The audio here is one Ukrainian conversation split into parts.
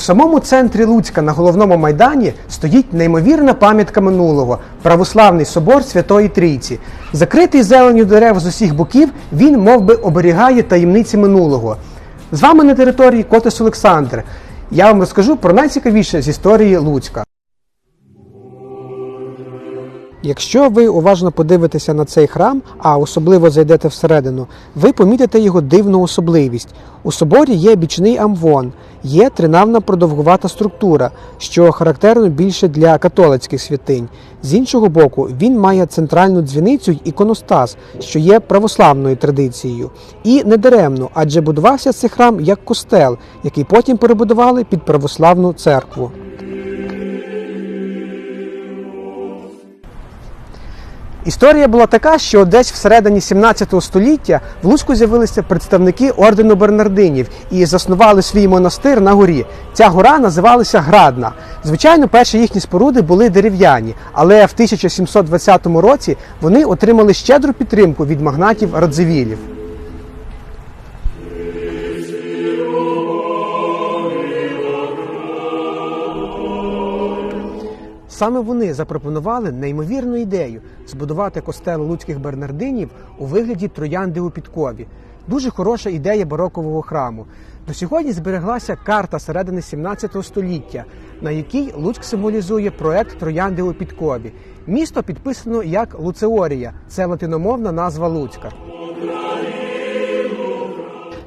самому центрі Луцька на головному майдані стоїть неймовірна пам'ятка минулого православний собор Святої Трійці. Закритий зеленю дерев з усіх боків, він мов би, оберігає таємниці минулого. З вами на території Котес Олександр. Я вам розкажу про найцікавіше з історії Луцька. Якщо ви уважно подивитеся на цей храм, а особливо зайдете всередину, ви помітите його дивну особливість. У соборі є бічний амвон, є тринавна продовгувата структура, що характерно більше для католицьких святинь. З іншого боку, він має центральну дзвіницю й іконостас, що є православною традицією. І не даремно, адже будувався цей храм як костел, який потім перебудували під православну церкву. Історія була така, що десь всередині 17 століття в Луцьку з'явилися представники ордену Бернардинів і заснували свій монастир на горі. Ця гора називалася Градна. Звичайно, перші їхні споруди були дерев'яні, але в 1720 році вони отримали щедру підтримку від магнатів Радзивілів. Саме вони запропонували неймовірну ідею збудувати костел луцьких бернардинів у вигляді троянди у підкові. Дуже хороша ідея барокового храму. До сьогодні збереглася карта середини 17 століття, на якій Луцьк символізує проект Троянди у підкові. Місто підписано як Луцеорія, це латиномовна назва Луцька.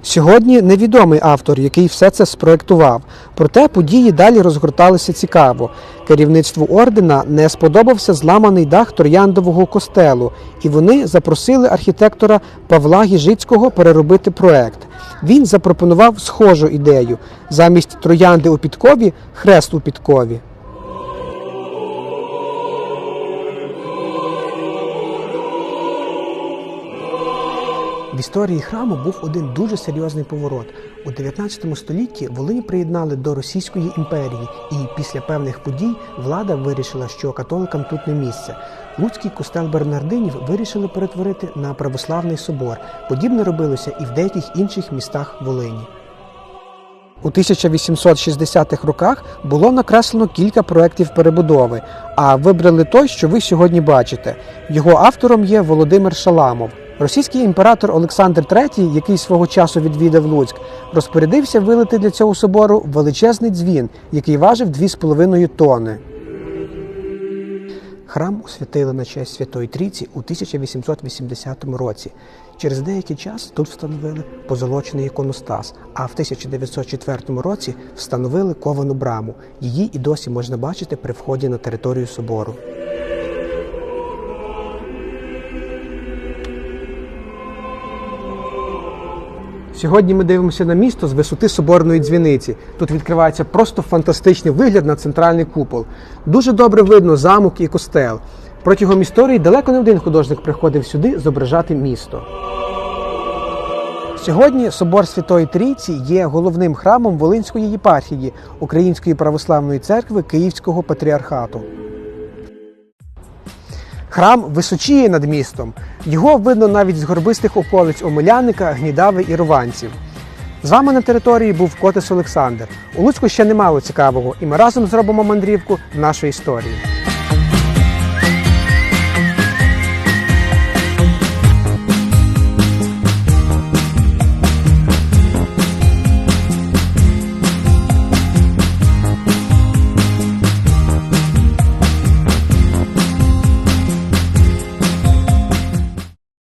Сьогодні невідомий автор, який все це спроектував. Проте події далі розгорталися цікаво. Керівництву ордена не сподобався зламаний дах трояндового костелу, і вони запросили архітектора Павла Гіжицького переробити проект. Він запропонував схожу ідею: замість троянди у підкові хрест у підкові. В історії храму був один дуже серйозний поворот. У 19 столітті Волинь приєднали до Російської імперії, і після певних подій влада вирішила, що католикам тут не місце. Луцький костел Бернардинів вирішили перетворити на православний собор. Подібне робилося і в деяких інших містах Волині. У 1860-х роках було накреслено кілька проєктів перебудови, а вибрали той, що ви сьогодні бачите. Його автором є Володимир Шаламов. Російський імператор Олександр III, який свого часу відвідав Луцьк, розпорядився вилити для цього собору величезний дзвін, який важив 2,5 тони. Храм освятили на честь Святої Трійці у 1880 році. Через деякий час тут встановили позолочений іконостас, а в 1904 році встановили ковану браму. Її і досі можна бачити при вході на територію собору. Сьогодні ми дивимося на місто з висоти соборної дзвіниці. Тут відкривається просто фантастичний вигляд на центральний купол. Дуже добре видно замок і костел. Протягом історії далеко не один художник приходив сюди зображати місто. Сьогодні собор Святої Трійці є головним храмом Волинської єпархії Української православної церкви Київського патріархату. Храм височіє над містом. Його видно навіть з горбистих околиць Омеляника, Гнідави і Руванців. З вами на території був Котис Олександр. У Луцьку ще немало цікавого, і ми разом зробимо мандрівку в нашу історію.